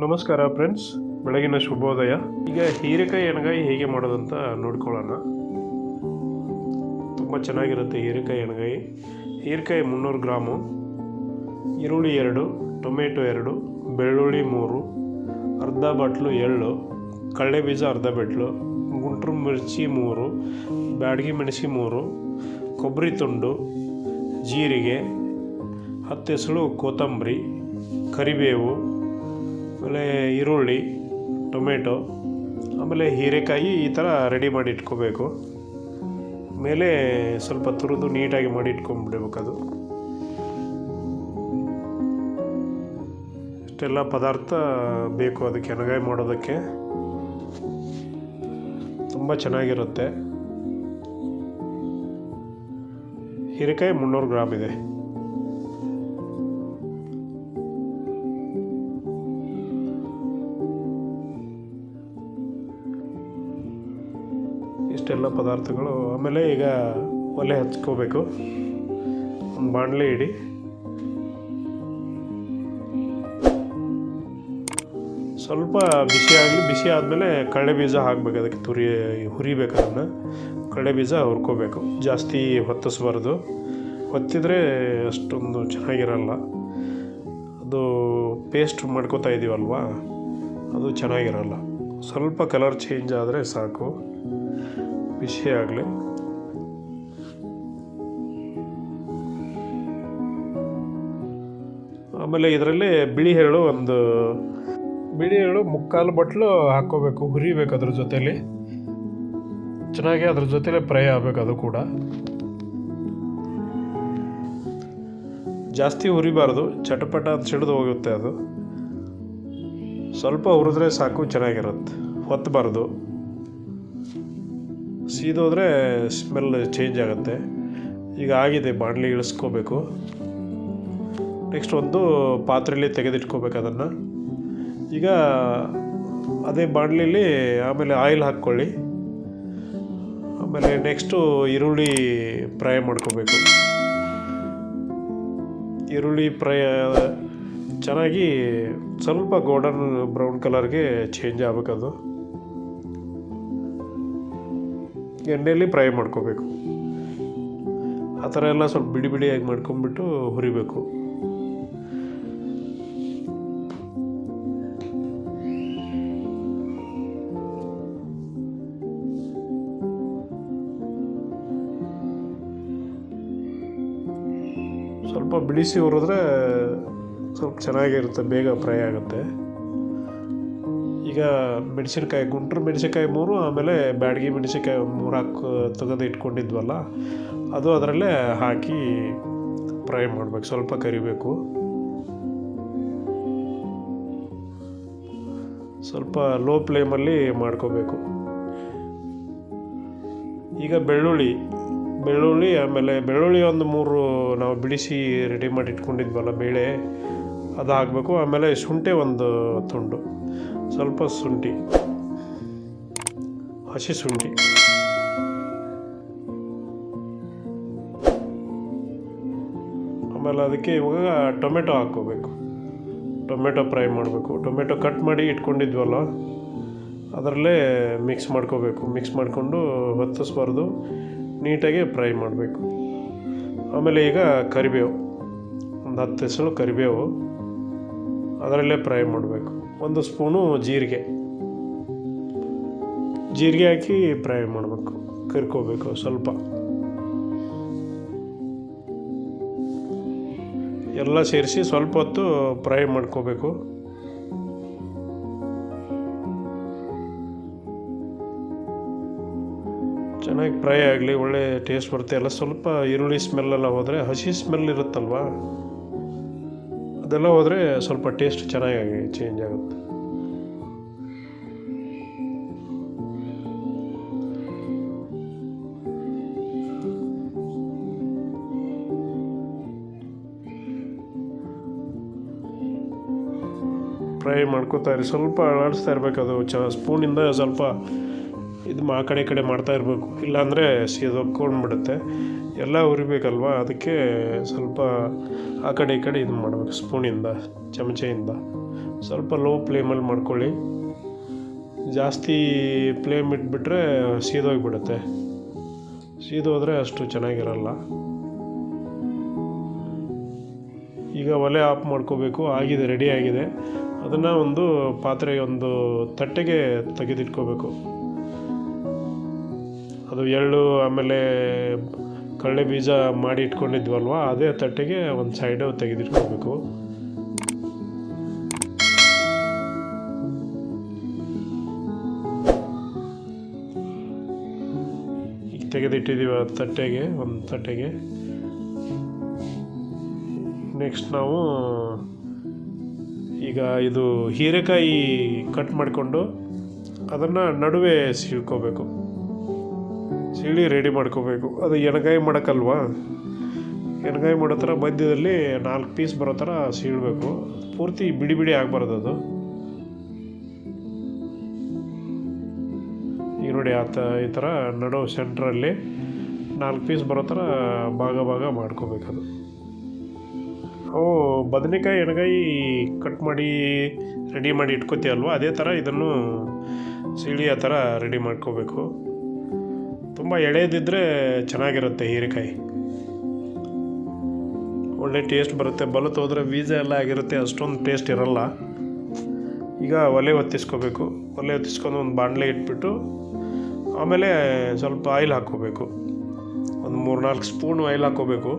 ನಮಸ್ಕಾರ ಫ್ರೆಂಡ್ಸ್ ಬೆಳಗಿನ ಶುಭೋದಯ. ಈಗ ಹೀರೆಕಾಯಿ ಎಣ್ಗಾಯಿ ಹೇಗೆ ಮಾಡೋದಂತ ನೋಡ್ಕೊಳ್ಳೋಣ. ತುಂಬ ಚೆನ್ನಾಗಿರುತ್ತೆ ಹೀರೆಕಾಯಿ ಎಣ್ಗಾಯಿ. ಹೀರೆಕಾಯಿ ಮುನ್ನೂರು ಗ್ರಾಮು. ಈರುಳ್ಳಿ ಎರಡು, ಟೊಮೆಟೊ ಎರಡು, ಬೆಳ್ಳುಳ್ಳಿ ಮೂರು, ಅರ್ಧ ಬಾಟ್ಲು ಎಳ್ಳು, ಕಡಲೆ ಬೀಜ ಅರ್ಧ ಬೆಟ್ಲು ಗುಂಟ್ರು ಮಿರ್ಚಿ ಮೂರು, ಬ್ಯಾಡಗಿ ಮೆಣಸಿ ಮೂರು, ಕೊಬ್ಬರಿ ತುಂಡು, ಜೀರಿಗೆ, ಹತ್ತು ಹೆಸಳು ಕೊತ್ತಂಬರಿ, ಕರಿಬೇವು ಆಮೇಲೆ ಈರುಳ್ಳಿ, ಟೊಮೆಟೊ, ಆಮೇಲೆ ಹೀರೆಕಾಯಿ ಈ ಥರ ರೆಡಿ ಮಾಡಿ ಇಟ್ಕೋಬೇಕು. ಮೇಲೆ ಸ್ವಲ್ಪ ತುರಿದು ನೀಟಾಗಿ ಮಾಡಿ ಇಟ್ಕೊಂಡ್ಬಿಡ್ಬೇಕು ಅದು ಇಷ್ಟೆಲ್ಲ ಪದಾರ್ಥ ಬೇಕು ಅದಕ್ಕೆ ಎಣಗಾಯಿ ಮಾಡೋದಕ್ಕೆ. ತುಂಬ ಚೆನ್ನಾಗಿರುತ್ತೆ. ಹೀರೆಕಾಯಿ ಮುನ್ನೂರು ಗ್ರಾಮ್ ಇದೆ. ಪದಾರ್ಥಗಳು ಆಮೇಲೆ ಈಗ ಒಲೆ ಹಚ್ಕೋಬೇಕು. ಒಂದು ಬಾಣಲೆ ಇಡಿ. ಸ್ವಲ್ಪ ಬಿಸಿ ಆಗಲಿ, ಬಿಸಿ ಆದಮೇಲೆ ಕಡಲೆ ಬೀಜ ಹಾಕ್ಬೇಕು. ಅದಕ್ಕೆ ತುರಿ, ಹುರಿಬೇಕು ಅದನ್ನು. ಕಡಲೆ ಬೀಜ ಹುರ್ಕೋಬೇಕು. ಜಾಸ್ತಿ ಹೊತ್ತಿಸ್ಬಾರ್ದು. ಹೊತ್ತಿದ್ರೆ ಅಷ್ಟೊಂದು ಚೆನ್ನಾಗಿರಲ್ಲ. ಅದು ಪೇಸ್ಟ್ ಮಾಡ್ಕೋತಾ ಇದ್ದೀವಲ್ವಾ ಅದು ಚೆನ್ನಾಗಿರಲ್ಲ. ಸ್ವಲ್ಪ ಕಲರ್ ಚೇಂಜ್ ಆದರೆ ಸಾಕು. ಬಿಸಿ ಆಗಲಿ. ಆಮೇಲೆ ಇದರಲ್ಲಿ ಬಿಳಿ ಹೇಳು ಒಂದು ಬಿಳಿ ಹೇಳು ಮುಕ್ಕಾಲು ಬಟ್ಲು ಹಾಕೋಬೇಕು ಹುರಿಬೇಕು ಅದ್ರ ಜೊತೆಲಿ. ಚೆನ್ನಾಗಿ ಅದ್ರ ಜೊತೆಲೆ ಫ್ರೈ ಆಗಬೇಕು ಅದು ಕೂಡ. ಜಾಸ್ತಿ ಹುರಿಬಾರ್ದು, ಚಟಪಟ ಅಂತ ಸಿಡಿದು ಹೋಗುತ್ತೆ ಅದು. ಸ್ವಲ್ಪ ಹುರಿದ್ರೆ ಸಾಕು, ಚೆನ್ನಾಗಿರುತ್ತೆ. ಹೊತ್ತಬಾರ್ದು ಸೀದೋದ್ರೆ ಸ್ಮೆಲ್ ಚೇಂಜ್ ಆಗುತ್ತೆ. ಈಗ ಆಗಿದೆ, ಬಾಣಲಿ ಇಳಿಸ್ಕೋಬೇಕು. ನೆಕ್ಸ್ಟ್ ಒಂದು ಪಾತ್ರೆಯಲ್ಲಿ ತೆಗೆದಿಟ್ಕೋಬೇಕು ಅದನ್ನು. ಈಗ ಅದೇ ಬಾಣಲಿಲಿ ಆಮೇಲೆ ಆಯಿಲ್ ಹಾಕ್ಕೊಳ್ಳಿ. ಆಮೇಲೆ ನೆಕ್ಸ್ಟು ಈರುಳ್ಳಿ ಫ್ರೈ ಮಾಡ್ಕೋಬೇಕು. ಈರುಳ್ಳಿ ಫ್ರೈ, ಚೆನ್ನಾಗಿ ಸ್ವಲ್ಪ ಗೋಲ್ಡನ್ ಬ್ರೌನ್ ಕಲರ್ಗೆ ಚೇಂಜ್ ಆಗಬೇಕದು. ಎಣ್ಣೆಯಲ್ಲಿ ಫ್ರೈ ಮಾಡ್ಕೋಬೇಕು. ಆ ಥರ ಎಲ್ಲ ಸ್ವಲ್ಪ ಬಿಡಿ ಬಿಡಿಯಾಗಿ ಮಾಡ್ಕೊಂಬಿಟ್ಟು ಹುರಿಬೇಕು. ಸ್ವಲ್ಪ ಬಿಡಿಸಿ ಹುರಿದ್ರೆ ಸ್ವಲ್ಪ ಚೆನ್ನಾಗಿರುತ್ತೆ, ಬೇಗ ಫ್ರೈ ಆಗುತ್ತೆ. ಈಗ ಮೆಣಸಿನ್ಕಾಯಿ ಗುಂಟ್ರು ಮೆಣಸಿನ್ಕಾಯಿ ಮೂರು, ಆಮೇಲೆ ಬ್ಯಾಡಗಿ ಮೆಣಸಿನ್ಕಾಯಿ ಮೂರು ಹಾಕಿ ತೆಗೆದು ಇಟ್ಕೊಂಡಿದ್ವಲ್ಲ, ಅದು ಅದರಲ್ಲೇ ಹಾಕಿ ಫ್ರೈ ಮಾಡಬೇಕು. ಸ್ವಲ್ಪ ಕರಿಬೇಕು. ಸ್ವಲ್ಪ ಲೋ ಫ್ಲೇಮಲ್ಲಿ ಮಾಡ್ಕೋಬೇಕು. ಈಗ ಬೆಳ್ಳುಳ್ಳಿ ಬೆಳ್ಳುಳ್ಳಿ ಆಮೇಲೆ ಬೆಳ್ಳುಳ್ಳಿ ಒಂದು ಮೂರು ನಾವು ಬಿಡಿಸಿ ರೆಡಿ ಮಾಡಿ ಇಟ್ಕೊಂಡಿದ್ವಲ್ಲ, ಬೇಳೆ ಅದು ಹಾಕಬೇಕು ಆಮೇಲೆ ಶುಂಠಿ ಒಂದು ತುಂಡು. ಸ್ವಲ್ಪ ಶುಂಠಿ. ಹಸಿ ಶುಂಠಿ. ಆಮೇಲೆ ಅದಕ್ಕೆ ಇವಾಗ ಟೊಮೆಟೊ ಹಾಕ್ಕೋಬೇಕು. ಟೊಮೆಟೊ ಫ್ರೈ ಮಾಡಬೇಕು. ಟೊಮೆಟೊ ಕಟ್ ಮಾಡಿ ಇಟ್ಕೊಂಡಿದ್ವಲ್ಲ, ಅದರಲ್ಲೇ ಮಿಕ್ಸ್ ಮಾಡ್ಕೋಬೇಕು. ಮಿಕ್ಸ್ ಮಾಡಿಕೊಂಡು ಹೊತ್ತಿಸ್ಬಾರ್ದು ನೀಟಾಗಿ ಫ್ರೈ ಮಾಡಬೇಕು. ಆಮೇಲೆ ಈಗ ಕರಿಬೇವು. ಒಂದು ಹತ್ತು ಹೆಸರು ಕರಿಬೇವು. ಅದರಲ್ಲೇ ಫ್ರೈ ಮಾಡಬೇಕು. ಒಂದು ಸ್ಪೂನು ಜೀರಿಗೆ. ಜೀರಿಗೆ ಹಾಕಿ ಫ್ರೈ ಮಾಡಬೇಕು. ಕರ್ಕೋಬೇಕು ಸ್ವಲ್ಪ. ಎಲ್ಲ ಸೇರಿಸಿ ಸ್ವಲ್ಪ ಹೊತ್ತು ಫ್ರೈ ಮಾಡ್ಕೋಬೇಕು. ಚೆನ್ನಾಗಿ ಫ್ರೈ ಆಗಲಿ, ಒಳ್ಳೆ ಟೇಸ್ಟ್ ಬರುತ್ತೆ. ಎಲ್ಲ ಸ್ವಲ್ಪ ಈರುಳ್ಳಿ ಸ್ಮೆಲ್ಲೆಲ್ಲ ಹೋದರೆ ಹಸಿ ಸ್ಮೆಲ್ ಇರುತ್ತಲ್ವಾ? ಅದೆಲ್ಲ ಹೋದರೆ ಸ್ವಲ್ಪ ಟೇಸ್ಟ್ ಚೆನ್ನಾಗಿ ಚೇಂಜ್ ಆಗುತ್ತೆ. ಫ್ರೈ ಮಾಡ್ಕೋತಾ ಇರಿ. ಸ್ವಲ್ಪ ಅಳಾಡಿಸ್ತಾ ಇರಬೇಕು ಅದು ಚ ಸ್ಪೂನಿಂದ ಸ್ವಲ್ಪ ಇದು ಆ ಕಡೆ ಈ ಕಡೆ ಮಾಡ್ತಾ ಇರಬೇಕು. ಇಲ್ಲಾಂದರೆ ಸೀದೊಕ್ಕೊಂಡ್ಬಿಡುತ್ತೆ ಎಲ್ಲ ಉರಿಬೇಕಲ್ವಾ? ಅದಕ್ಕೆ ಸ್ವಲ್ಪ ಆ ಕಡೆ ಈ ಕಡೆ ಇದು ಮಾಡಬೇಕು, ಸ್ಪೂನಿಂದ, ಚಮಚೆಯಿಂದ. ಸ್ವಲ್ಪ ಲೋ ಫ್ಲೇಮಲ್ಲಿ ಮಾಡ್ಕೊಳ್ಳಿ. ಜಾಸ್ತಿ ಫ್ಲೇಮ್ ಇಟ್ಬಿಟ್ರೆ ಸೀದೋಗಿಬಿಡುತ್ತೆ. ಸೀದೋದ್ರೆ ಅಷ್ಟು ಚೆನ್ನಾಗಿರಲ್ಲ. ಈಗ ಒಲೆ ಆಫ್ ಮಾಡ್ಕೋಬೇಕು. ಆಗಿದೆ ರೆಡಿ ಆಗಿದೆ. ಅದನ್ನು ಒಂದು ಪಾತ್ರೆ ಒಂದು ತಟ್ಟೆಗೆ ತೆಗೆದಿಟ್ಕೋಬೇಕು. ಅದು ಎಳ್ಳು ಆಮೇಲೆ ಕಡಲೆ ಬೀಜ ಮಾಡಿ ಇಟ್ಕೊಂಡಿದ್ವಲ್ವ, ಅದೇ ತಟ್ಟೆಗೆ ಒಂದು ಸೈಡು ತೆಗೆದಿಟ್ಕೋಬೇಕು. ತೆಗೆದಿಟ್ಟಿದ್ದೀವಿ ಆ ತಟ್ಟೆಗೆ, ಒಂದು ತಟ್ಟೆಗೆ. ನೆಕ್ಸ್ಟ್ ನಾವು ಈಗ ಇದು ಹೀರೆಕಾಯಿ ಕಟ್ ಮಾಡಿಕೊಂಡು ಅದನ್ನು ನಡುವೆ ಸೀಳ್ಕೋಬೇಕು. ಸೀಳಿ ರೆಡಿ ಮಾಡ್ಕೋಬೇಕು. ಅದು ಎಣ್ಗಾಯಿ ಮಾಡೋಕ್ಕಲ್ವಾ? ಎಣ್ಗಾಯಿ ಮಾಡೋ ಥರ ಮಧ್ಯದಲ್ಲಿ ನಾಲ್ಕು ಪೀಸ್ ಬರೋ ಥರ ಸೀಳಬೇಕು. ಪೂರ್ತಿ ಬಿಡಿ ಬಿಡಿ ಆಗಬಾರ್ದು ಅದು. ಈಗ ನೋಡಿ ಆ ಈ ಥರ ನಡು ಸೆಂಟ್ರಲ್ಲಿ ನಾಲ್ಕು ಪೀಸ್ ಬರೋ ಥರ ಭಾಗ ಭಾಗ ಮಾಡ್ಕೋಬೇಕದು ಅವು ಬದನೆಕಾಯಿ, ಎಣ್ಗಾಯಿ ಕಟ್ ಮಾಡಿ ರೆಡಿ ಮಾಡಿ ಇಟ್ಕೋತೀವಲ್ವ ಅದೇ ಥರ ಇದನ್ನು ಸೀಳಿ ಆ ಥರ ರೆಡಿ ಮಾಡ್ಕೋಬೇಕು. ತುಂಬ ಎಳೆಯದಿದ್ದರೆ ಚೆನ್ನಾಗಿರುತ್ತೆ ಹೀರೆಕಾಯಿ. ಒಳ್ಳೆ ಟೇಸ್ಟ್ ಬರುತ್ತೆ. ಬಲತ್ ಹೋದರೆ ಬೀಜ ಎಲ್ಲ ಆಗಿರುತ್ತೆ. ಅಷ್ಟೊಂದು ಟೇಸ್ಟ್ ಇರಲ್ಲ. ಈಗ ಒಲೆ ಹೊತ್ತಿಸ್ಕೋಬೇಕು ಒಲೆ ಹೊತ್ತಿಸ್ಕೊಂಡು ಒಂದು ಬಾಣಲೆ ಇಟ್ಬಿಟ್ಟು ಆಮೇಲೆ ಸ್ವಲ್ಪ ಆಯಿಲ್ ಹಾಕ್ಕೋಬೇಕು. ಒಂದು ಮೂರು ನಾಲ್ಕು ಸ್ಪೂನ್ ಆಯಿಲ್ ಹಾಕ್ಕೋಬೇಕು.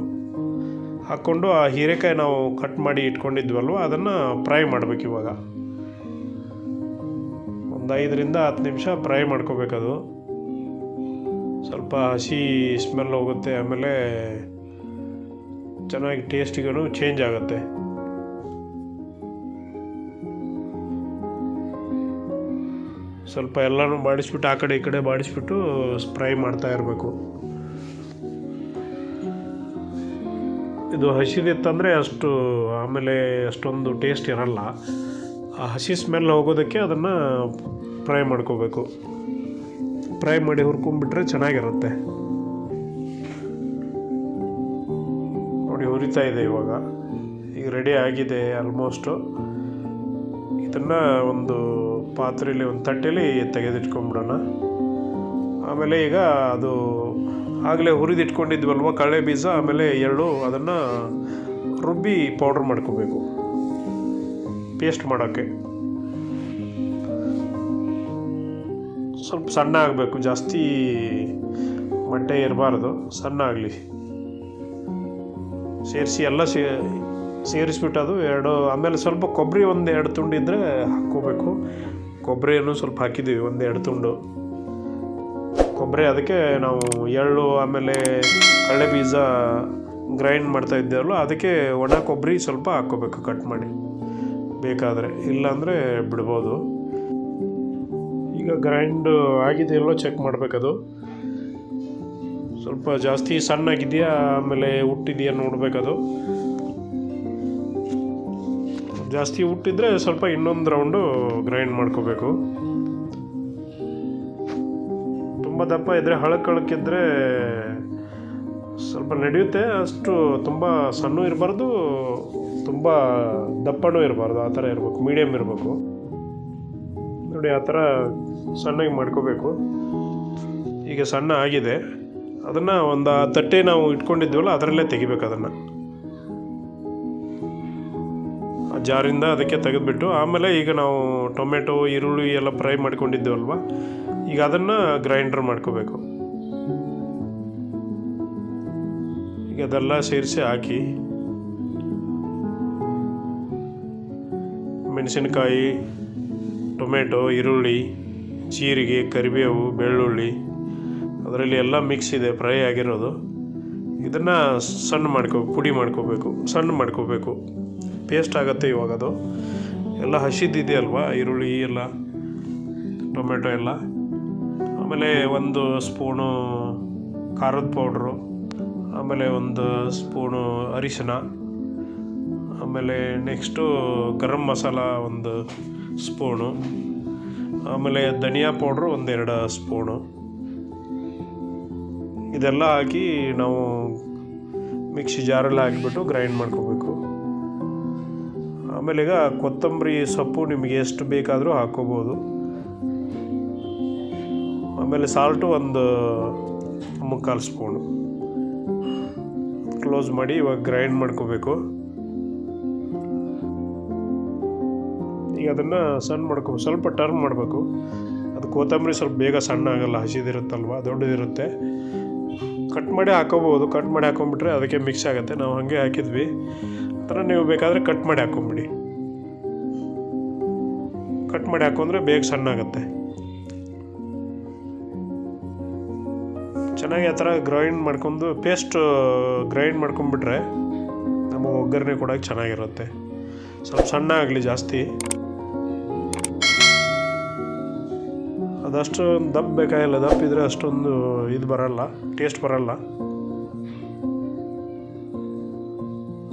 ಹಾಕ್ಕೊಂಡು ಆ ಹೀರೆಕಾಯಿ ನಾವು ಕಟ್ ಮಾಡಿ ಇಟ್ಕೊಂಡಿದ್ವಲ್ವ, ಅದನ್ನು ಫ್ರೈ ಮಾಡಬೇಕು ಇವಾಗ. ಒಂದು ಐದರಿಂದ ಹತ್ತು ನಿಮಿಷ ಫ್ರೈ ಮಾಡ್ಕೋಬೇಕದು. ಸ್ವಲ್ಪ ಹಸಿ ಸ್ಮೆಲ್ ಹೋಗುತ್ತೆ, ಆಮೇಲೆ ಚೆನ್ನಾಗಿ ಟೇಸ್ಟಿಗೂ ಚೇಂಜ್ ಆಗುತ್ತೆ. ಸ್ವಲ್ಪ ಎಲ್ಲನೂ ಬಾಡಿಸ್ಬಿಟ್ಟು ಆ ಕಡೆ ಈ ಕಡೆ ಬಾಡಿಸ್ಬಿಟ್ಟು ಸ್ಪ್ರೈ ಮಾಡ್ತಾ ಇರಬೇಕು. ಇದು ಹಸಿದಿತ್ತಂದರೆ ಅಷ್ಟು ಆಮೇಲೆ ಅಷ್ಟೊಂದು ಟೇಸ್ಟ್ ಇರಲ್ಲ. ಆ ಹಸಿ ಸ್ಮೆಲ್ ಹೋಗೋದಕ್ಕೆ ಅದನ್ನು ಫ್ರೈ ಮಾಡ್ಕೋಬೇಕು. ಫ್ರೈ ಮಾಡಿ ಹುರ್ಕೊಂಡ್ಬಿಟ್ರೆ ಚೆನ್ನಾಗಿರುತ್ತೆ. ನೋಡಿ, ಹುರಿತಾ ಇದೆ ಇವಾಗ. ಈಗ ರೆಡಿ ಆಗಿದೆ ಆಲ್ಮೋಸ್ಟು ಇದನ್ನು ಒಂದು ಪಾತ್ರೆಯಲ್ಲಿ, ಒಂದು ತಟ್ಟೆಯಲ್ಲಿ ತೆಗೆದಿಟ್ಕೊಂಡ್ಬಿಡೋಣ ಆಮೇಲೆ ಈಗ ಅದು ಆಗಲೇ ಹುರಿದಿಟ್ಕೊಂಡಿದ್ವಲ್ವ, ಕಳೆ ಬೀಜ, ಆಮೇಲೆ ಎಳ್ಳು ಅದನ್ನು ರುಬ್ಬಿ ಪೌಡ್ರ್ ಮಾಡ್ಕೋಬೇಕು. ಪೇಸ್ಟ್ ಮಾಡೋಕ್ಕೆ. ಸ್ವಲ್ಪ ಸಣ್ಣ ಆಗಬೇಕು ಜಾಸ್ತಿ ಮೊಟ್ಟೆ ಇರಬಾರ್ದು ಸಣ್ಣ ಆಗಲಿ ಸೇರಿಸಿ ಎಲ್ಲ ಸೇ ಸೇರಿಸ್ಬಿಟ್ಟು ಅದು ಎರಡು, ಆಮೇಲೆ ಸ್ವಲ್ಪ ಕೊಬ್ಬರಿ ಒಂದು ಎರಡು ತುಂಡು ಇದ್ದರೆ ಹಾಕ್ಕೋಬೇಕು. ಕೊಬ್ಬರಿಯನ್ನು ಸ್ವಲ್ಪ ಹಾಕಿದ್ದೀವಿ ಒಂದು ಎರಡು ತುಂಡು. ಕೊಬ್ಬರಿ ಅದಕ್ಕೆ ನಾವು ಎಳ್ಳು, ಆಮೇಲೆ ಕಡಲೆ ಬೀಜ ಗ್ರೈಂಡ್ ಮಾಡ್ತಾ ಇದ್ದೇವಲ್ಲ, ಅದಕ್ಕೆ ಒಣ ಕೊಬ್ಬರಿ ಸ್ವಲ್ಪ ಹಾಕ್ಕೋಬೇಕು, ಕಟ್ ಮಾಡಿ. ಬೇಕಾದರೆ, ಇಲ್ಲಾಂದರೆ ಬಿಡ್ಬೋದು. ಈಗ ಗ್ರೈಂಡ್ ಆಗಿದೆಯಲ್ಲೋ ಚೆಕ್ ಮಾಡಬೇಕದು. ಸ್ವಲ್ಪ ಜಾಸ್ತಿ ಸಣ್ಣಾಗಿದೆಯಾ, ಆಮೇಲೆ ಹುಟ್ಟಿದೆಯಾ ನೋಡಬೇಕದು. ಜಾಸ್ತಿ ಹುಟ್ಟಿದ್ರೆ ಸ್ವಲ್ಪ ಇನ್ನೊಂದು ರೌಂಡು ಗ್ರೈಂಡ್ ಮಾಡ್ಕೋಬೇಕು. ತುಂಬ ದಪ್ಪ ಇದ್ದರೆ ಹಳಕ್ಕಳಕ್ಕಿದ್ರೆ ಸ್ವಲ್ಪ ನಡೆಯುತ್ತೆ. ಅಷ್ಟು ತುಂಬ ಸಣ್ಣ ಇರಬಾರ್ದು, ತುಂಬ ದಪ್ಪನೂ ಇರಬಾರ್ದು. ಆ ಥರ ಇರಬೇಕು ಮೀಡಿಯಮ್ ಇರಬೇಕು. ನೋಡಿ ಆ ಥರ ಸಣ್ಣಗೆ ಮಾಡ್ಕೋಬೇಕು. ಈಗ ಸಣ್ಣ ಆಗಿದೆ. ಅದನ್ನು ಒಂದು ತಟ್ಟೆ ನಾವು ಇಟ್ಕೊಂಡಿದ್ವಲ್ಲ, ಅದರಲ್ಲೇ ತೆಗಿಬೇಕು ಅದನ್ನು. ಆ ಜಾರಿಂದ ಅದಕ್ಕೆ ತೆಗೆದುಬಿಟ್ಟು, ಆಮೇಲೆ ಈಗ ನಾವು ಟೊಮೆಟೊ, ಈರುಳ್ಳಿ ಎಲ್ಲ ಫ್ರೈ ಮಾಡ್ಕೊಂಡಿದ್ದೇವಲ್ವ ಈಗ ಅದನ್ನು ಗ್ರೈಂಡರ್ ಮಾಡ್ಕೋಬೇಕು. ಈಗ ಅದೆಲ್ಲ ಸೇರಿಸಿ ಹಾಕಿ, ಮೆಣಸಿನಕಾಯಿ ಟೊಮೆಟೊ, ಈರುಳ್ಳಿ, ಜೀರಿಗೆ, ಕರಿಬೇವು, ಬೆಳ್ಳುಳ್ಳಿ. ಅದರಲ್ಲಿ ಎಲ್ಲ ಮಿಕ್ಸ್ ಇದೆ ಫ್ರೈ ಆಗಿರೋದು. ಇದನ್ನು ಸಣ್ಣ ಮಾಡ್ಕೋ, ಪುಡಿ ಮಾಡ್ಕೋಬೇಕು, ಸಣ್ಣ ಮಾಡ್ಕೋಬೇಕು. ಪೇಸ್ಟ್ ಆಗುತ್ತೆ ಇವಾಗ ಅದು. ಎಲ್ಲ ಹಸಿದಿದೆಯಲ್ವಾ ಈರುಳ್ಳಿ ಎಲ್ಲ, ಟೊಮೆಟೊ ಎಲ್ಲ. ಆಮೇಲೆ ಒಂದು ಸ್ಪೂನು ಖಾರದ ಪೌಡ್ರು ಆಮೇಲೆ ಒಂದು ಸ್ಪೂನು ಅರಿಶಿನ, ಆಮೇಲೆ ನೆಕ್ಸ್ಟು ಗರಂ ಮಸಾಲ ಒಂದು ಸ್ಪೂನು. ಆಮೇಲೆ ಧನಿಯಾ ಪೌಡ್ರು ಒಂದೆರಡು ಸ್ಪೂನು. ಇದೆಲ್ಲ ಹಾಕಿ ನಾವು ಮಿಕ್ಸಿ ಜಾರಲ್ಲಿ ಹಾಕಿಬಿಟ್ಟು ಗ್ರೈಂಡ್ ಮಾಡ್ಕೋಬೇಕು. ಆಮೇಲೆ ಈಗ ಕೊತ್ತಂಬರಿ ಸೊಪ್ಪು ನಿಮಗೆ ಎಷ್ಟು ಬೇಕಾದರೂ ಹಾಕ್ಕೋಬೋದು ಆಮೇಲೆ ಸಾಲ್ಟು ಒಂದು ಮುಕ್ಕಾಲು ಸ್ಪೂನು. ಕ್ಲೋಸ್ ಮಾಡಿ ಇವಾಗ ಗ್ರೈಂಡ್ ಮಾಡ್ಕೋಬೇಕು. ಈಗ ಅದನ್ನು ಸಣ್ಣ ಮಾಡ್ಕೋಬೇಕು ಸ್ವಲ್ಪ ಟರ್ನ್ ಮಾಡಬೇಕು. ಅದು ಕೊತ್ತಂಬರಿ ಸ್ವಲ್ಪ ಬೇಗ ಸಣ್ಣ ಆಗಲ್ಲ, ಹಸಿದಿರುತ್ತಲ್ವ, ದೊಡ್ಡದಿರುತ್ತೆ. ಕಟ್ ಮಾಡಿ ಹಾಕೋಬೋದು, ಕಟ್ ಮಾಡಿ ಹಾಕೊಂಡ್ಬಿಟ್ರೆ ಅದಕ್ಕೆ ಮಿಕ್ಸ್ ಆಗುತ್ತೆ. ನಾವು ಹಾಗೆ ಹಾಕಿದ್ವಿ. ಆ ಥರ ನೀವು ಬೇಕಾದರೆ ಕಟ್ ಮಾಡಿ ಹಾಕೊಂಬಿಡಿ. ಕಟ್ ಮಾಡಿ ಹಾಕೊಂಡ್ರೆ ಬೇಗ ಸಣ್ಣ ಆಗುತ್ತೆ. ಚೆನ್ನಾಗಿ ಆ ಥರ ಗ್ರೈಂಡ್ ಮಾಡ್ಕೊಂಡು ಪೇಸ್ಟ್ ಗ್ರೈಂಡ್ ಮಾಡ್ಕೊಂಬಿಟ್ರೆ ನಮಗೆ ಒಗ್ಗರಣೆ ಕೊಡೋಕ್ಕೆ ಚೆನ್ನಾಗಿರುತ್ತೆ. ಸ್ವಲ್ಪ ಸಣ್ಣ ಆಗಲಿ ಜಾಸ್ತಿ. ಅದಷ್ಟು ದಪ್ಪ ಬೇಕಾಗಿಲ್ಲ ದಪ್ಪ ಇದ್ದರೆ ಅಷ್ಟೊಂದು ಇದು ಬರಲ್ಲ ಟೇಸ್ಟ್ ಬರಲ್ಲ.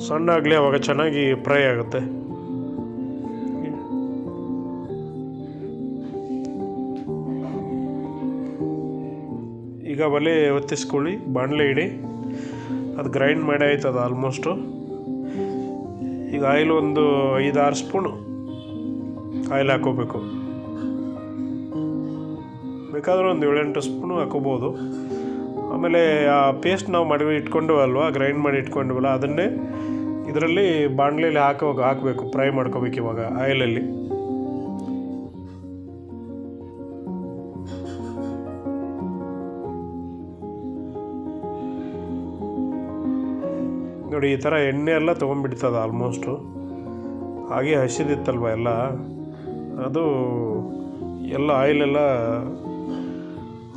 ಸಣ್ಣ ಆಗಲಿ ಅವಾಗ ಚೆನ್ನಾಗಿ ಫ್ರೈ ಆಗುತ್ತೆ. ಈಗ ಒಲೆ ಒತ್ತಿಸ್ಕೊಳ್ಳಿ, ಬಾಣಲೆ ಇಡಿ. ಅದು ಗ್ರೈಂಡ್ ಮಾಡಿ ಆಯ್ತದ ಆಲ್ಮೋಸ್ಟು ಈಗ ಆಯಿಲ್ ಒಂದು ಐದಾರು ಸ್ಪೂನು ಆಯಿಲ್ ಹಾಕೋಬೇಕು ಬೇಕಾದ್ರೆ ಒಂದು ಏಳೆಂಟು ಸ್ಪೂನು ಹಾಕೋಬೋದು. ಆಮೇಲೆ ಆ ಪೇಸ್ಟ್ ನಾವು ಮಾಡಿ ಇಟ್ಕೊಂಡು ಅಲ್ವಾ ಗ್ರೈಂಡ್ ಮಾಡಿ ಇಟ್ಕೊಂಡಿವಲ್ಲ, ಅದನ್ನೇ ಇದರಲ್ಲಿ ಬಾಣಲೆಯಲ್ಲಿ ಹಾಕೋ ಹಾಕಬೇಕು ಫ್ರೈ ಮಾಡ್ಕೋಬೇಕು ಇವಾಗ ಆಯಿಲಲ್ಲಿ ನೋಡಿ, ಈ ಥರ ಎಣ್ಣೆ ಎಲ್ಲ ತೊಗೊಂಡ್ಬಿಡ್ತದೆ ಆಲ್ಮೋಸ್ಟು ಹಾಗೆ ಹಸಿದಿತ್ತಲ್ವ ಎಲ್ಲ? ಅದು ಎಲ್ಲ ಆಯಿಲೆಲ್ಲ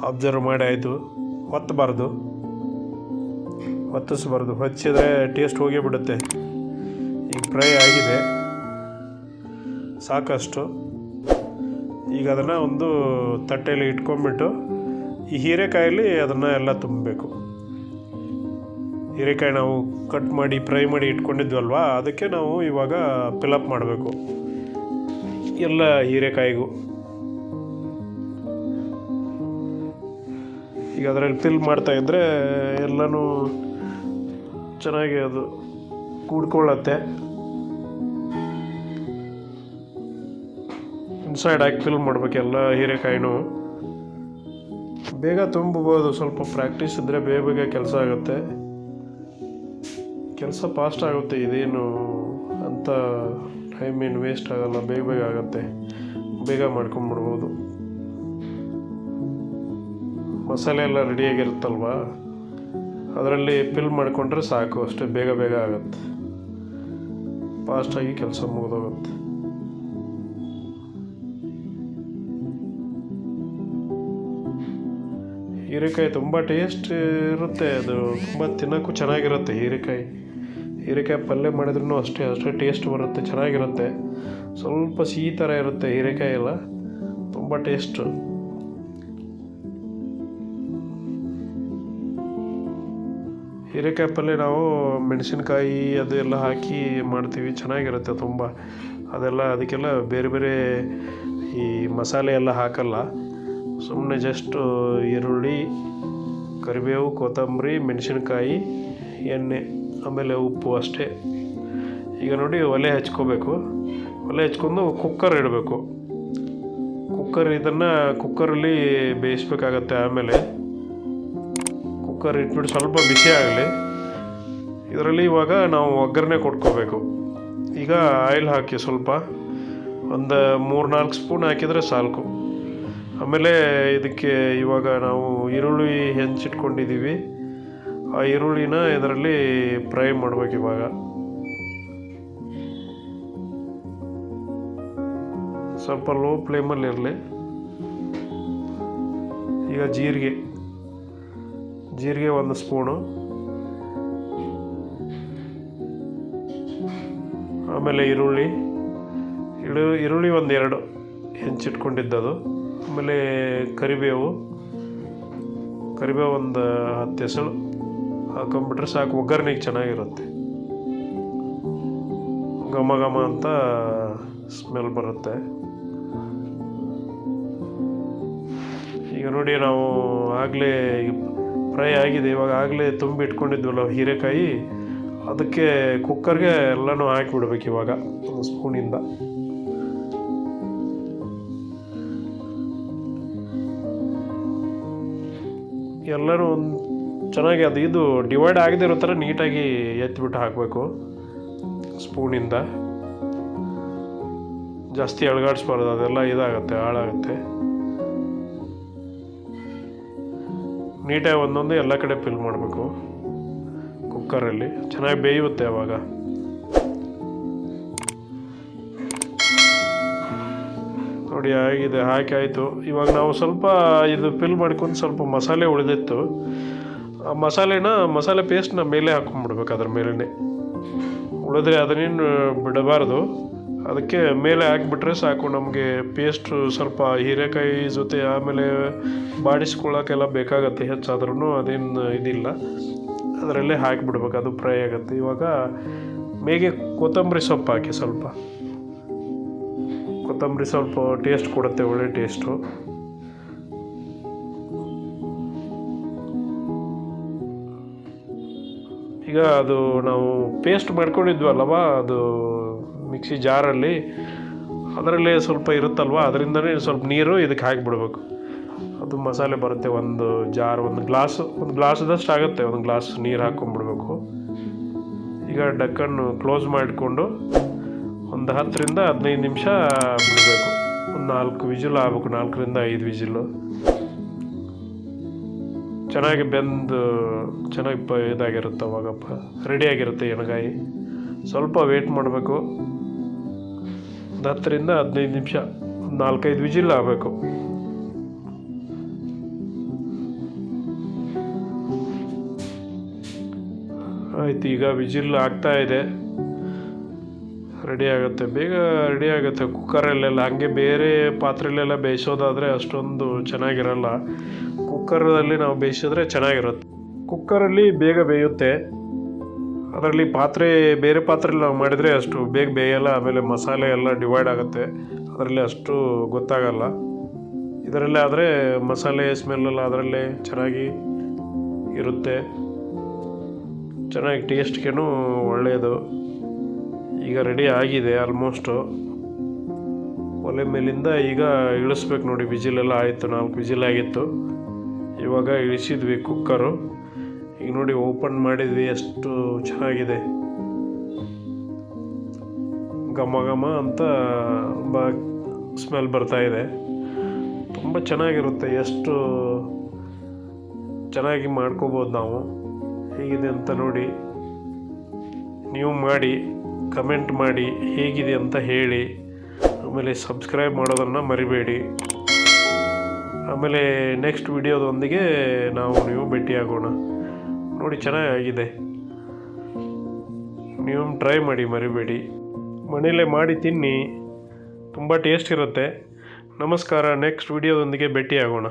ಅಬ್ಸರ್ವ್ ಮಾಡಿ ಆಯಿತು. ಒತ್ತಬಾರ್ದು. ಒತ್ತಿಸಬಾರ್ದು. ಹೊಚ್ಚಿದ್ರೆ ಟೇಸ್ಟ್ ಹೋಗೇ ಬಿಡುತ್ತೆ. ಈಗ ಫ್ರೈ ಆಗಿದೆ. ಸಾಕಷ್ಟು. ಈಗ ಅದನ್ನು ಒಂದು ತಟ್ಟೆಯಲ್ಲಿ ಇಟ್ಕೊಂಡ್ಬಿಟ್ಟು ಈ ಹೀರೆಕಾಯಲ್ಲಿ ಅದನ್ನು ಎಲ್ಲ ತುಂಬಬೇಕು. ಹೀರೆಕಾಯಿ ನಾವು ಕಟ್ ಮಾಡಿ, ಫ್ರೈ ಮಾಡಿ ಇಟ್ಕೊಂಡಿದ್ವಲ್ವಾ? ಅದಕ್ಕೆ ನಾವು ಇವಾಗ ಫಿಲಪ್ ಮಾಡಬೇಕು. ಎಲ್ಲ ಹೀರೆಕಾಯಿಗೂ. ಈಗ ಅದರಲ್ಲಿ ಫಿಲ್ ಮಾಡ್ತಾ ಇದ್ದರೆ ಎಲ್ಲನೂ ಚೆನ್ನಾಗಿ ಅದು ಕೂಡ್ಕೊಳ್ಳತ್ತೆ. ಇನ್ಸೈಡ್ ಹಾಕಿ ಫಿಲ್ ಮಾಡ್ಬೇಕು ಎಲ್ಲ ಹೀರೆಕಾಯಿನೂ. ಬೇಗ ತುಂಬಬೋದು, ಸ್ವಲ್ಪ ಪ್ರಾಕ್ಟೀಸ್ ಇದ್ದರೆ ಬೇಗ ಬೇಗ ಕೆಲಸ ಆಗುತ್ತೆ. ಕೆಲಸ ಫಾಸ್ಟ್ ಆಗುತ್ತೆ, ಇದೇನು ಅಂತ ಟೈಮ್ ಏನು ವೇಸ್ಟ್ ಆಗಲ್ಲ, ಬೇಗ ಬೇಗ ಆಗುತ್ತೆ. ಬೇಗ ಮಾಡ್ಕೊಂಬಿಡ್ಬೋದು ಮಸಾಲೆ ಎಲ್ಲ ರೆಡಿಯಾಗಿರುತ್ತಲ್ವ ಅದರಲ್ಲಿ ಫಿಲ್ ಮಾಡಿಕೊಂಡ್ರೆ ಸಾಕು, ಅಷ್ಟೇ ಬೇಗ ಬೇಗ ಆಗುತ್ತೆ. ಫಾಸ್ಟಾಗಿ ಕೆಲಸ ಮುಗಿದೋಗುತ್ತೆ. ಹೀರೆಕಾಯಿ ತುಂಬ ಟೇಸ್ಟ್ ಇರುತ್ತೆ, ಅದು ತುಂಬ ತಿನ್ನೋಕ್ಕೂ ಚೆನ್ನಾಗಿರುತ್ತೆ ಹೀರೆಕಾಯಿ. ಹೀರೆಕಾಯಿ ಪಲ್ಯ ಮಾಡಿದ್ರೂ ಅಷ್ಟೇ ಅಷ್ಟೇ ಟೇಸ್ಟ್ ಬರುತ್ತೆ, ಚೆನ್ನಾಗಿರುತ್ತೆ. ಸ್ವಲ್ಪ ಸಿಹಿ ಥರ ಇರುತ್ತೆ ಹೀರೆಕಾಯಿ ಎಲ್ಲ. ತುಂಬ ಟೇಸ್ಟು ಹೀರೆಕಾಯಿ ನಾವು ಅದು ಎಲ್ಲ ಹಾಕಿ ಮಾಡ್ತೀವಿ. ಚೆನ್ನಾಗಿರುತ್ತೆ ತುಂಬ. ಅದೆಲ್ಲ ಅದಕ್ಕೆಲ್ಲ ಬೇರೆ ಬೇರೆ ಈ ಮಸಾಲೆ ಎಲ್ಲ ಹಾಕಲ್ಲ. ಸುಮ್ಮನೆ ಜಸ್ಟು ಈರುಳ್ಳಿ, ಕರಿಬೇವು, ಕೊತ್ತಂಬರಿ, ಮೆಣಸಿನಕಾಯಿ, ಎಣ್ಣೆ, ಆಮೇಲೆ ಉಪ್ಪು ಅಷ್ಟೇ. ಈಗ ನೋಡಿ ಒಲೆ ಹಚ್ಕೋಬೇಕು. ಒಲೆ ಹಚ್ಕೊಂಡು ಕುಕ್ಕರ್ ಇಡಬೇಕು. ಕುಕ್ಕರ್ ಇದನ್ನು ಕುಕ್ಕರಲ್ಲಿ ಬೇಯಿಸ್ಬೇಕಾಗತ್ತೆ ಆಮೇಲೆ. ಕುಕ್ಕರ್ ಇಟ್ಬಿಟ್ಟು ಸ್ವಲ್ಪ ಬಿಸಿ ಆಗಲಿ. ಇದರಲ್ಲಿ ಇವಾಗ ನಾವು ಒಗ್ಗರಣೆ ಕೊಟ್ಕೋಬೇಕು. ಈಗ ಆಯಿಲ್ ಹಾಕಿ ಸ್ವಲ್ಪ. ಒಂದು ಮೂರು ನಾಲ್ಕು ಸ್ಪೂನ್ ಹಾಕಿದರೆ ಸಾಕು ಆಮೇಲೆ ಇದಕ್ಕೆ ಇವಾಗ ನಾವು ಈರುಳ್ಳಿ ಹೆಂಚಿಟ್ಕೊಂಡಿದ್ದೀವಿ. ಆ ಈರುಳ್ಳಿನ ಇದರಲ್ಲಿ ಫ್ರೈ ಮಾಡ್ಬೇಕು ಇವಾಗ. ಸ್ವಲ್ಪ ಲೋ ಫ್ಲೇಮಲ್ಲಿ ಇರಲಿ. ಈಗ ಜೀರಿಗೆ. ಜೀರಿಗೆ ಒಂದು ಸ್ಪೂನು. ಆಮೇಲೆ ಈರುಳ್ಳಿ. ಇಳು ಈರುಳ್ಳಿ ಒಂದು ಎರಡು ಹೆಂಚಿಟ್ಕೊಂಡಿದ್ದದು. ಆಮೇಲೆ ಕರಿಬೇವು. ಕರಿಬೇವು ಒಂದು ಹತ್ತು ಹೆಸಳು ಹಾಕೊಂಬಿಟ್ರೆ ಸಾಕು. ಒಗ್ಗರಣೆಗೆ ಚೆನ್ನಾಗಿರುತ್ತೆ. ಘಮ ಘಮ ಅಂತ ಸ್ಮೆಲ್ ಬರುತ್ತೆ. ಈಗ ನೋಡಿ ನಾವು ಆಗಲೇ ಫ್ರೈ ಆಗಿದೆ, ಇವಾಗ ಆಗಲೇ ತುಂಬಿ ಇಟ್ಕೊಂಡಿದ್ವಲ್ಲ ಹೀರೆಕಾಯಿ. ಅದಕ್ಕೆ ಕುಕ್ಕರ್ಗೆ ಎಲ್ಲನೂ ಹಾಕಿಬಿಡ್ಬೇಕು ಇವಾಗ, ಒಂದು ಸ್ಪೂನಿಂದ ಎಲ್ಲನೂ ಒಂದು ಚೆನ್ನಾಗಿ ಅದು ಇದು ಡಿವೈಡ್ ಆಗದೆ ಇರೋ ಥರ ನೀಟಾಗಿ ಎತ್ತಿಬಿಟ್ಟು ಹಾಕಬೇಕು ಸ್ಪೂನಿಂದ ಜಾಸ್ತಿ ಅಳಗಾಡಿಸ್ಬಾರ್ದು, ಅದೆಲ್ಲ ಇದಾಗುತ್ತೆ, ಹಾಳಾಗುತ್ತೆ. ನೀಟಾಗಿ ಒಂದೊಂದು ಎಲ್ಲ ಕಡೆ ಫಿಲ್ ಮಾಡಬೇಕು. ಕುಕ್ಕರಲ್ಲಿ. ಚೆನ್ನಾಗಿ ಬೇಯುತ್ತೆ ಅವಾಗ. ನೋಡಿ, ಆಗಿದೆ, ಹಾಕಿ ಆಯಿತು. ಇವಾಗ ನಾವು ಸ್ವಲ್ಪ ಇದು ಫಿಲ್ ಮಾಡ್ಕೊಂಡು ಸ್ವಲ್ಪ ಮಸಾಲೆ ಉಳಿದಿತ್ತು. ಆ ಮಸಾಲೆನ, ಮಸಾಲೆ ಪೇಸ್ಟ್ನ ಮೇಲೆ ಹಾಕೊಂಡ್ಬಿಡ್ಬೇಕು ಅದ್ರ ಮೇಲೇ. ಉಳಿದ್ರೆ ಅದನ್ನೇನು ಬಿಡಬಾರ್ದು. ಅದಕ್ಕೆ ಮೇಲೆ ಹಾಕ್ಬಿಟ್ರೆ ಸಾಕು, ನಮಗೆ ಪೇಸ್ಟು ಸ್ವಲ್ಪ ಹೀರೆಕಾಯಿ ಜೊತೆ ಆಮೇಲೆ ಬಾಡಿಸ್ಕೊಳ್ಳೋಕ್ಕೆಲ್ಲ ಬೇಕಾಗತ್ತೆ ಹೆಚ್ಚಾದ್ರೂ ಅದೇನು ಇದಿಲ್ಲ. ಅದರಲ್ಲೇ ಹಾಕಿಬಿಡ್ಬೇಕು, ಅದು ಫ್ರೈ ಆಗುತ್ತೆ. ಇವಾಗ ಮೇಗೆ ಕೊತ್ತಂಬರಿ ಸೊಪ್ಪು ಹಾಕಿ ಸ್ವಲ್ಪ. ಕೊತ್ತಂಬರಿ ಸ್ವಲ್ಪ ಟೇಸ್ಟ್ ಕೊಡುತ್ತೆ, ಒಳ್ಳೆ ಟೇಸ್ಟು ಈಗ ಅದು ನಾವು ಪೇಸ್ಟ್ ಮಾಡ್ಕೊಂಡಿದ್ವಲ್ಲವಾ, ಅದು ಮಿಕ್ಸಿ ಜಾರಲ್ಲಿ ಅದರಲ್ಲೇ ಸ್ವಲ್ಪ ಇರುತ್ತಲ್ವ? ಅದರಿಂದನೇ ಸ್ವಲ್ಪ ನೀರು ಇದಕ್ಕೆ ಹಾಕಿಬಿಡ್ಬೇಕು. ಅದು ಮಸಾಲೆ ಬರುತ್ತೆ ಒಂದು ಜಾರ್, ಒಂದು ಗ್ಲಾಸ್, ಒಂದು ಗ್ಲಾಸ್ದಷ್ಟು ಆಗುತ್ತೆ. ಒಂದು ಗ್ಲಾಸ್ ನೀರು ಹಾಕ್ಕೊಂಡ್ಬಿಡ್ಬೇಕು ಈಗ ಡಕ್ಕನ್ನು ಕ್ಲೋಸ್ ಮಾಡಿಕೊಂಡು ಒಂದು ಹತ್ತರಿಂದ ಹದಿನೈದು ನಿಮಿಷ ಬಿಡಬೇಕು. ಒಂದು ನಾಲ್ಕು ವಿಜಿಲ್ ಆಗಬೇಕು, ನಾಲ್ಕರಿಂದ ಐದು ವಿಜಿಲ್ಲು ಚೆನ್ನಾಗಿ ಬೆಂದು, ಚೆನ್ನಾಗಿ ಪ ಇದಾಗಿರುತ್ತೆ ಅವಾಗಪ್ಪ. ರೆಡಿಯಾಗಿರುತ್ತೆ ಎಣ್ಗಾಯಿ. ಸ್ವಲ್ಪ ವೇಟ್ ಮಾಡಬೇಕು. ಒಂದು ಹತ್ತರಿಂದ ಹದಿನೈದು ನಿಮಿಷ, ನಾಲ್ಕೈದು ವಿಜಿಲ್ ಆಗಬೇಕು. ಆಯ್ತು, ಈಗ ವಿಜಿಲ್ ಆಗ್ತಾ ಇದೆ. ರೆಡಿ ಆಗುತ್ತೆ. ಬೇಗ ರೆಡಿ ಆಗುತ್ತೆ. ಕುಕ್ಕರಲ್ಲೆಲ್ಲ ಹಾಗೆ ಬೇರೆ ಪಾತ್ರೆಲೆಲ್ಲ ಬೇಯಿಸೋದಾದರೆ ಅಷ್ಟೊಂದು ಚೆನ್ನಾಗಿರಲ್ಲ. ಕುಕ್ಕರಲ್ಲಿ ನಾವು ಬೇಯಿಸಿದ್ರೆ ಚೆನ್ನಾಗಿರುತ್ತೆ. ಕುಕ್ಕರಲ್ಲಿ ಬೇಗ ಬೇಯುತ್ತೆ. ಅದರಲ್ಲಿ ಪಾತ್ರೆ, ಬೇರೆ ಪಾತ್ರೆಲಿ ನಾವು ಮಾಡಿದರೆ ಅಷ್ಟು ಬೇಗ ಬೇಯಲ್ಲ, ಆಮೇಲೆ ಮಸಾಲೆ ಎಲ್ಲ ಡಿವೈಡ್ ಆಗುತ್ತೆ. ಅದರಲ್ಲಿ ಅಷ್ಟು ಗೊತ್ತಾಗಲ್ಲ. ಇದರಲ್ಲೇ ಆದರೆ ಮಸಾಲೆ ಸ್ಮೆಲ್ಲೆಲ್ಲ ಅದರಲ್ಲೇ ಚೆನ್ನಾಗಿ ಇರುತ್ತೆ. ಚೆನ್ನಾಗಿ ಟೇಸ್ಟ್ಗೇನು ಒಳ್ಳೆಯದು ಈಗ ರೆಡಿ ಆಗಿದೆ ಆಲ್ಮೋಸ್ಟು ಒಲೆ ಮೇಲಿಂದ ಈಗ ಇಳಿಸ್ಬೇಕು ನೋಡಿ ವಿಜಿಲೆಲ್ಲ ಆಯಿತು, ನಾಲ್ಕು ವಿಜಿಲ್ ಆಗಿತ್ತು. ಇವಾಗ ಇಳಿಸಿದ್ವಿ ಕುಕ್ಕರು ಈಗ ನೋಡಿ ಓಪನ್ ಮಾಡಿದ್ವಿ, ಎಷ್ಟು ಚೆನ್ನಾಗಿದೆ. ಘಮ ಘಮ ಅಂತ ಬ ಸ್ಮೆಲ್ ಬರ್ತಾ ಇದೆ. ತುಂಬ ಚೆನ್ನಾಗಿರುತ್ತೆ, ಎಷ್ಟು ಚೆನ್ನಾಗಿ ಮಾಡ್ಕೋಬೋದು ನಾವು. ಹೇಗಿದೆ ಅಂತ ನೋಡಿ, ನೀವು ಮಾಡಿ ಕಮೆಂಟ್ ಮಾಡಿ, ಹೇಗಿದೆ ಅಂತ ಹೇಳಿ. ಆಮೇಲೆ ಸಬ್ಸ್ಕ್ರೈಬ್ ಮಾಡೋದನ್ನು ಮರಿಬೇಡಿ. ಆಮೇಲೆ ನೆಕ್ಸ್ಟ್ ವಿಡಿಯೋದೊಂದಿಗೆ ನಾವು ನೀವು ಭೇಟಿಯಾಗೋಣ. ನೋಡಿ ಚೆನ್ನಾಗಿದೆ ನೀವು ಟ್ರೈ ಮಾಡಿ, ಮರಿಬೇಡಿ. ಮನೇಲೇ ಮಾಡಿ ತಿನ್ನಿ. ತುಂಬ ಟೇಸ್ಟ್ ಇರುತ್ತೆ. ನಮಸ್ಕಾರ ನೆಕ್ಸ್ಟ್ ವಿಡಿಯೋದೊಂದಿಗೆ ಭೇಟಿಯಾಗೋಣ.